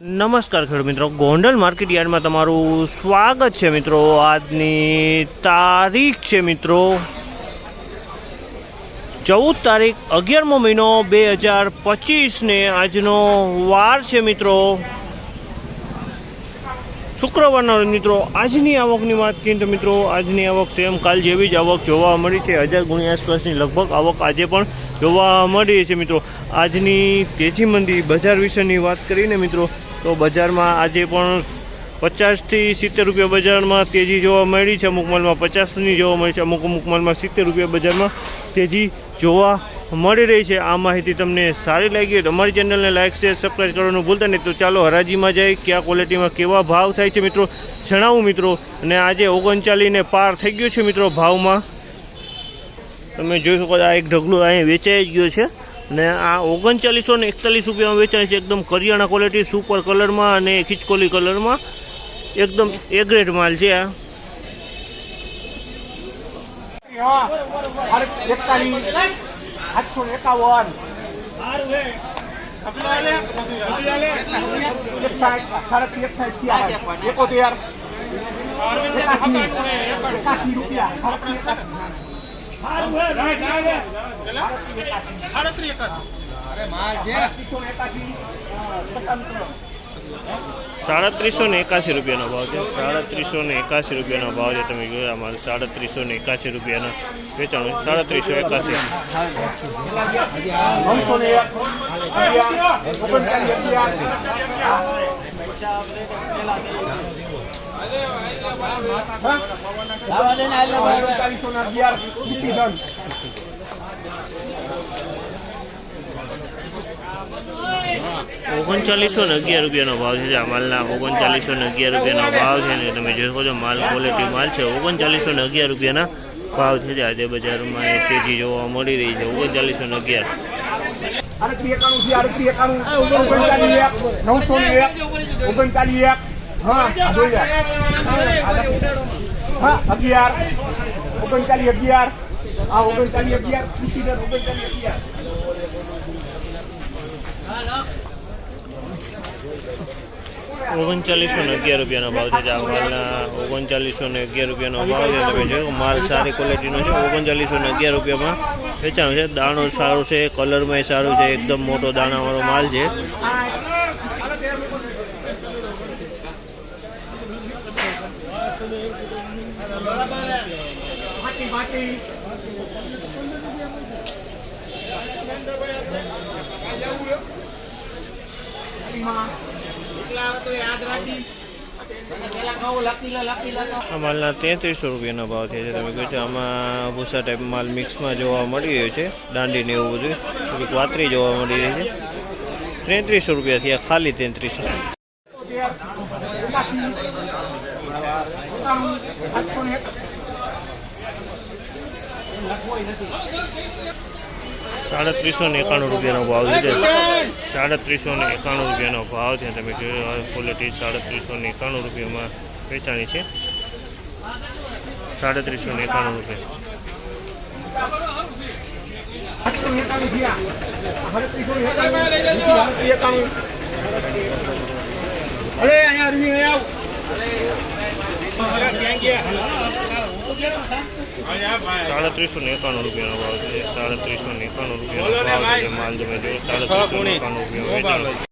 નમસ્કાર ખેડૂત મિત્રો. ગોંડલ માર્કેટ યાર્ડમાં તમારું સ્વાગત છે મિત્રો. આજની તારીખ છે મિત્રો ચૌદ તારીખ અગિયારમો મહિનો બે હજાર પચીસને આજનો વાર છે મિત્રો. શુક્રવારના મિત્રો આજની આવકની વાત કરીએ તો મિત્રો આજની આવક સેમ કાલ જેવી જ આવક જોવા મળી છે. હજાર ગુણી આસપાસની લગભગ આવક આજે પણ જોવા મળી છે મિત્રો. આજની તેજી મંદી બજાર વિશેની વાત કરીને મિત્રો તો બજારમાં આજે પણ પચાસથી સિત્તેર રૂપિયા બજારમાં તેજી જોવા મળી છે. અમુક માલમાં પચાસની જોવા મળી છે. અમુક અમુક માલમાં સિત્તેર રૂપિયા બજારમાં તેજી જોવા મળી રહી છે. આ માહિતી તમને સારી લાગી હોય તો અમારી ચેનલને લાઇક શેર સબસ્ક્રાઈબ કરવાનું ભૂલતા નહીં. તો ચાલો હરાજીમાં જાય કયા ક્વોલિટીમાં કેવા ભાવ થાય છે મિત્રો જણાવું મિત્રો. અને આજે ઓગણચાલીસને પાર થઈ ગયો છે મિત્રો ભાવમાં. તમે જોઈ શકો આ એક ઢગલો અહીં વેચાઈ ગયો છે. અને આ ઓગણચાલીસો ને એકતાલીસ રૂપિયામાં વેચાય છે. એકદમ કરિયાણા ક્વોલિટી સુપર કલરમાં અને ખીચકોલી કલરમાં એકદમ એ ગ્રેડ માલ છે આ. એકાસી રૂપિયા સાડત્રીસ ને એકાસી રૂપિયાનો ભાવ છે. સાડત્રીસો ને એકાસી રૂપિયાનો ભાવ છે. તમે જોયા અમારે સાડત્રીસો ને એકાસી રૂપિયાના વેચાણ સાડત્રીસો એકાસી ઓગણચાલીસ ને અગિયાર રૂપિયાનો ભાવ છે આ માલના ઓગણચાલીસો ને અગિયાર રૂપિયાનો ભાવ છે ને તમે જોઈ શકો છો માલ ક્વોલિટી માલ છે, ઓગણચાલીસો ને અગિયાર રૂપિયાના ભાવ છે આજે બજારમાં એક કેજી જોવા મળી રહી છે, ઓગણચાલીસો ને અગિયાર. ઓગણચાલીસ એક. હા. હા, અગિયાર. ઓગણચાલીસ અગિયાર. હા, ઓગણચાલીસ અગિયાર. ખુશી દર ઓગણચાલીસ અગિયાર. ઓગણચાલીસો ને અગિયાર રૂપિયાનો ભાવ છે આ માલના ઓગણચાલીસો ને અગિયાર રૂપિયાનો ભાવ છે માલ સારી ક્વોલિટીનો છે. ઓગણચાલીસો ને અગિયાર રૂપિયામાં વેચાણ છે. દાણો સારો છે કલરમાં સારું છે, એકદમ મોટો દાણાવાળો માલ છે. માલના તેત્રીસો રૂપિયાનો ભાવ થાય છે. તમે કહો છો આમાં ભૂસા ટાઈપ માલ મિક્સમાં જોવા મળી રહ્યો છે. દાંડી ને એવું બધું. થોડીક વાતરી જોવા મળી રહી છે. તેત્રીસો રૂપિયા છે ખાલી તેત્રીસો. સાડત્રીસો ને એકાણું રૂપિયાનો ભાવ છે. સાડત્રીસો ને એકાણું રૂપિયાનો ભાવ છે. તમે જોયું ક્વોલિટી સાડત્રીસો ને એકાણું રૂપિયામાં વેચાણી છે. સાડત્રીસો ને એકાણું રૂપિયા. અરે અહીંયા અરવી અહીંયા આવ ભાવ છે. સાડત્રીસો એકાણું રૂપિયાનો ભાવ છે. માલ તમે જો સાડત્રીસો એકાણું રૂપિયા